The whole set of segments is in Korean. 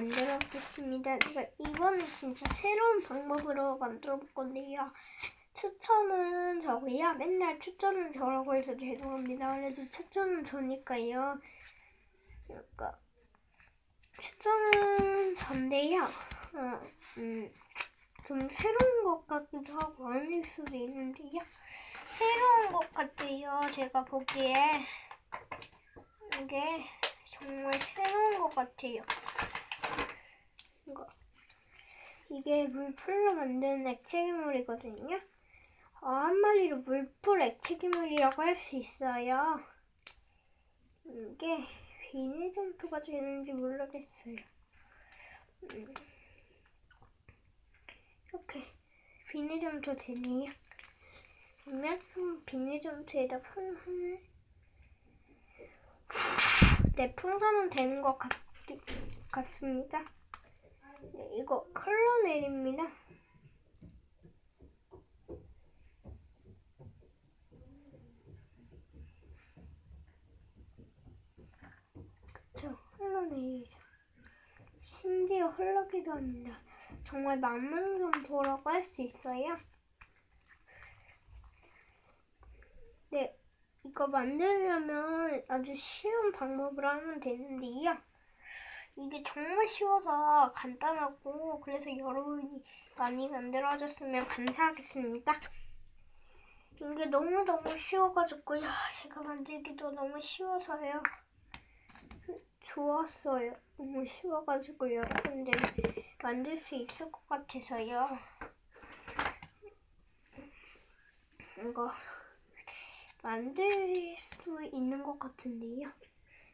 만들어 보겠습니다. 제가 이번에 진짜 새로운 방법으로 만들어 볼 건데요. 추천은 저고요. 맨날 추천은 저라고 해서 죄송합니다. 그래도 추천은 저니까요. 그러니까 추천은 전데요. 어, 음, 좀 새로운 것 같기도 하고 아닐 수도 있는데요. 새로운 것 같아요. 제가 보기에 이게 정말 새로운 것 같아요. 이거 이게 물풀로 만든 액체괴물이거든요. 어, 한마디로 물풀 액체괴물이라고 할 수 있어요. 이게 비닐 점토가 되는지 모르겠어요. 음. 이렇게 비닐 점토 되네요. 그러면 비닐 점토에다 풍선을 네, 풍선은 되는 것 같, 같습니다. 네, 이거 컬러 넬입니다. 그쵸, 컬러 넬이죠. 심지어 흘러기도 합니다. 정말 만능점토라고 할 수 있어요. 네, 이거 만들려면 아주 쉬운 방법으로 하면 되는데요. 이게 정말 쉬워서 간단하고 그래서 여러분이 많이 만들어줬으면 감사하겠습니다. 이게 너무너무 쉬워가지고요. 제가 만들기도 너무 쉬워서요. 그, 좋았어요. 너무 쉬워가지고 여러분들 만들 수 있을 것 같아서요. 이거 만들 수 있는 것 같은데요.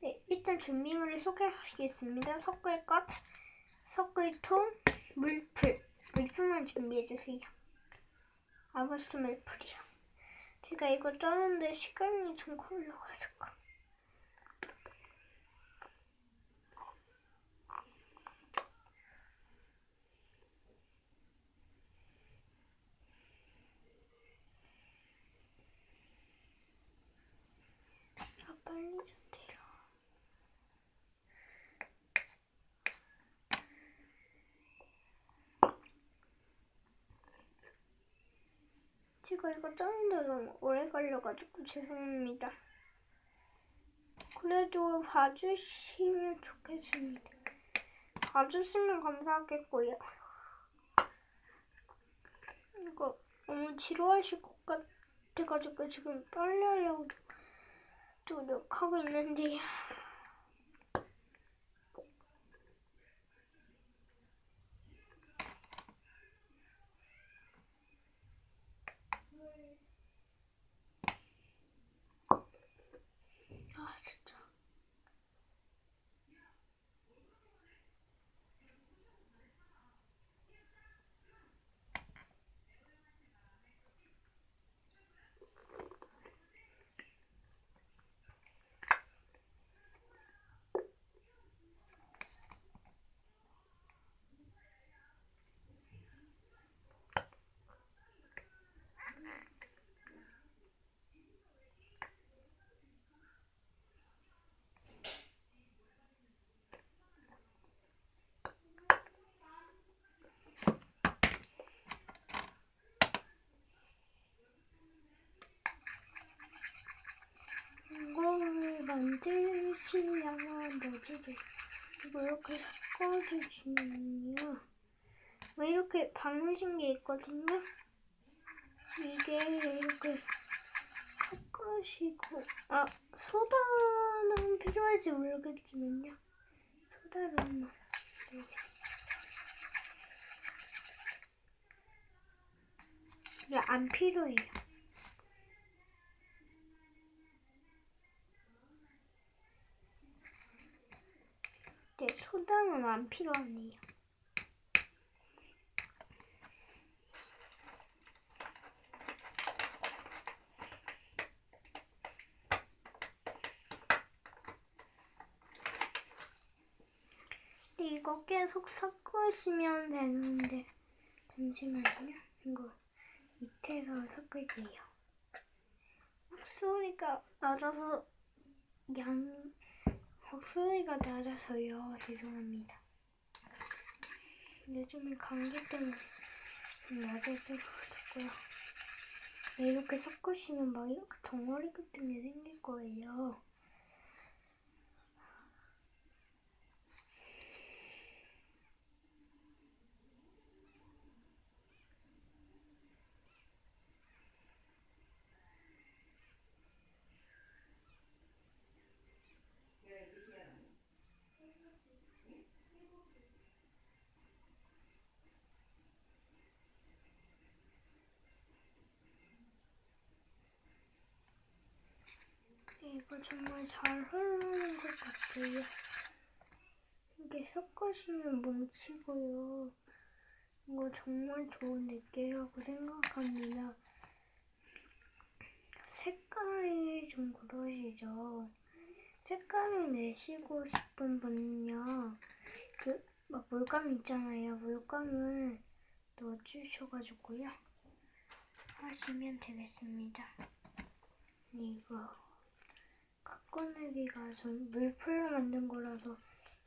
네, 일단 준비물을 소개하시겠습니다. 섞을 것, 섞을 통, 물풀. 물풀만 준비해주세요. 아바스 물풀이요. 제가 이거 짜는데 시간이 좀 걸려가지고. 아, 빨리. 제가 이거 짜는데 너무 오래 걸려가지고 죄송합니다. 그래도 봐주시면 좋겠습니다. 봐주시면 감사하겠고요. 이거 너무 지루하실 것 같아가지고 지금 빨리 하려고 노력하고 있는데 아 진짜 이거를 만들시려면 뭐지? 이거 이렇게 섞어주시면요. 뭐 이렇게 방울신 게 있거든요. 이게 이렇게 섞으시고 아 소다는 필요할지 모르겠지만요. 소다를 한번 넣어보겠습니다. 이게 안 필요해요. 네, 소다는 안 필요하네요. 네, 이거 계속 섞으시면 되는데 잠시만요. 이거 밑에서 섞을게요. 목소리가 낮아서 양 목소리가 낮아서요. 죄송합니다. 요즘에 감기 때문에 좀 낮아져가지고요. 이렇게 섞으시면 막 이렇게 덩어리 같은 게 생길 거예요. 이거 정말 잘 흐르는 것 같아요. 이게 섞으시면 뭉치고요. 이거 정말 좋은 느낌이라고 생각합니다. 색깔이 좀 그러시죠? 색깔을 내시고 싶은 분은요. 그, 막 물감 있잖아요. 물감을 넣어주셔가지고요. 하시면 되겠습니다. 이거. 꺼내기가 전 물풀로 만든 거라서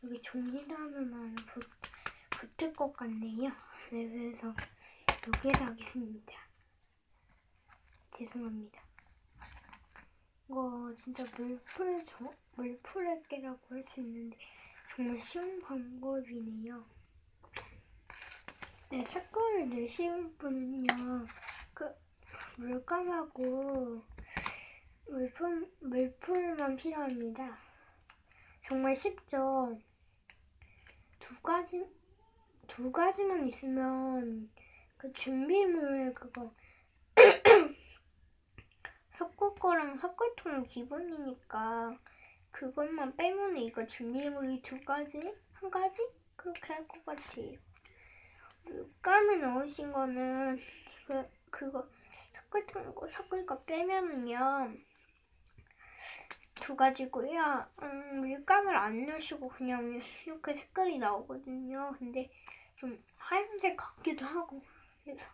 여기 종이 담으면 붙, 붙을 것 같네요. 네, 그래서 여기에다 하겠습니다. 죄송합니다. 이거 진짜 물풀 저, 물풀의 깨라고 할 수 있는데 정말 쉬운 방법이네요. 네, 색깔을 내시는 분은요, 그 물감하고 물품, 물풀만 필요합니다. 정말 쉽죠? 두 가지, 두 가지만 있으면 그 준비물 그거 섞을 거랑 섞을 통은 기본이니까 그것만 빼면 이거 준비물이 두 가지? 한 가지? 그렇게 할 것 같아요. 물감을 넣으신 거는 그, 그거 섞을 통, 섞을 거 빼면은요. 두 가지고요. 음, 밀감을 안 넣으시고 그냥 이렇게 색깔이 나오거든요. 근데 좀 하얀색 같기도 하고 그래서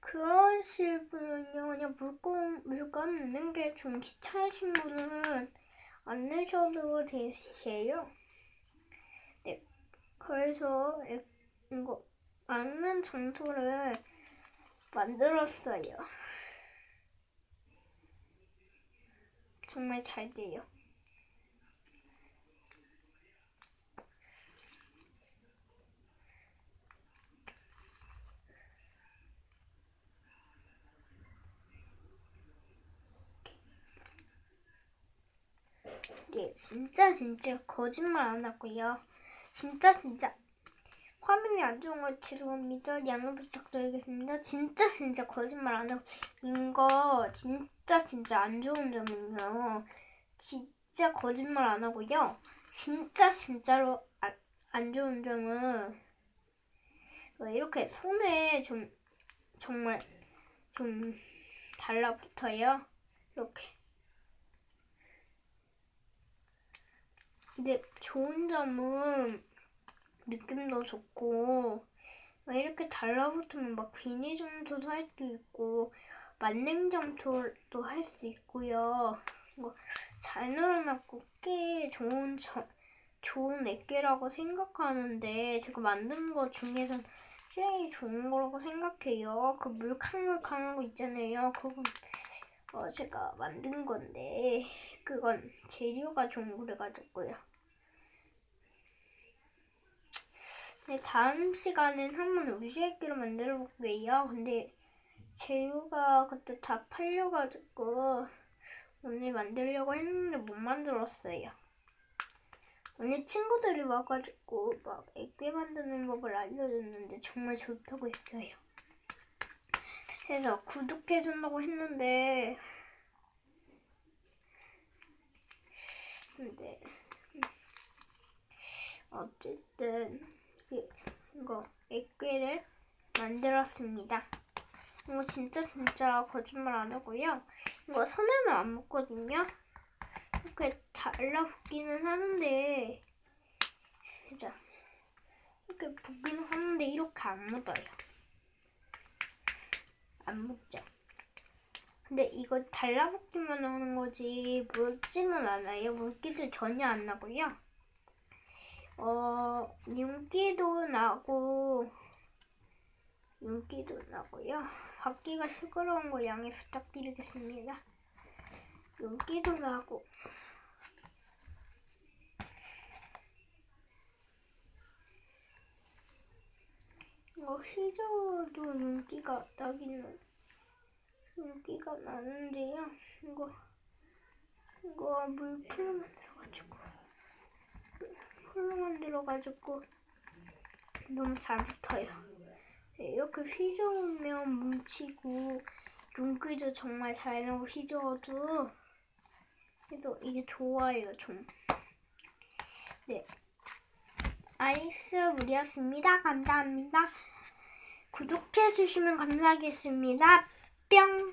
그러실 분은요 그냥 물감 물감 넣는 게 좀 귀찮으신 분은 안 넣으셔도 되세요. 네, 그래서 이거 안는 장소를 만들었어요. 정말 잘 돼요. 네, 진짜 진짜 거짓말 안 하고요. 진짜 진짜 화면이 안 좋은 걸 죄송합니다. 양해 부탁드리겠습니다. 진짜 진짜 거짓말 안 하고 이거 진짜 진짜 안 좋은 점은요. 진짜 거짓말 안 하고요. 진짜 진짜로 아, 안 좋은 점은 이렇게 손에 좀 정말 좀 달라붙어요. 이렇게. 근데 좋은 점은 느낌도 좋고 이렇게 달라붙으면 막 비니 점토도 할수 있고 만능 점토도 할 수 있고요. 잘 늘어났고 꽤 좋은 저, 좋은 액계라고 생각하는데 제가 만든 것 중에서 제일 좋은 거라고 생각해요. 그 물캉물캉한 거 있잖아요. 그건 어, 제가 만든 건데 그건 재료가 좀 오래가지고요. 네, 다음 시간엔 한번 우주액기로 만들어 볼게요. 근데 재료가 그때 다 팔려가지고 오늘 만들려고 했는데 못 만들었어요. 오늘 친구들이 와가지고 막 액괴 만드는 법을 알려줬는데 정말 좋다고 했어요. 그래서 구독해준다고 했는데 근데 어쨌든 이거 액괴를 만들었습니다. 이거 진짜 진짜 거짓말 안 하고요. 이거 손에는 안 묻거든요. 이렇게 달라붙기는 하는데 자 이렇게 붙기는 하는데 이렇게 안 묻어요. 안 묻죠. 근데 이거 달라붙기만 하는 거지 묻지는 않아요. 물기도 전혀 안 나고요. 어 윤기도 나고 윤기도 나고요. 받기가 시끄러운 거 양해 부탁드리겠습니다. 윤기도 나고 이거 휘저어도 윤기가 나기는 윤기가 나는데요. 이거 이거 물풀로 만들어가지고 풀로 만들어가지고 너무 잘 붙어요. 네, 이렇게 휘저으면 뭉치고 윤기도 정말 잘 나고 휘저어도 그래서 이게 좋아요 좀. 네. 아이스 물이었습니다. 감사합니다. 구독해 주시면 감사하겠습니다. 뿅!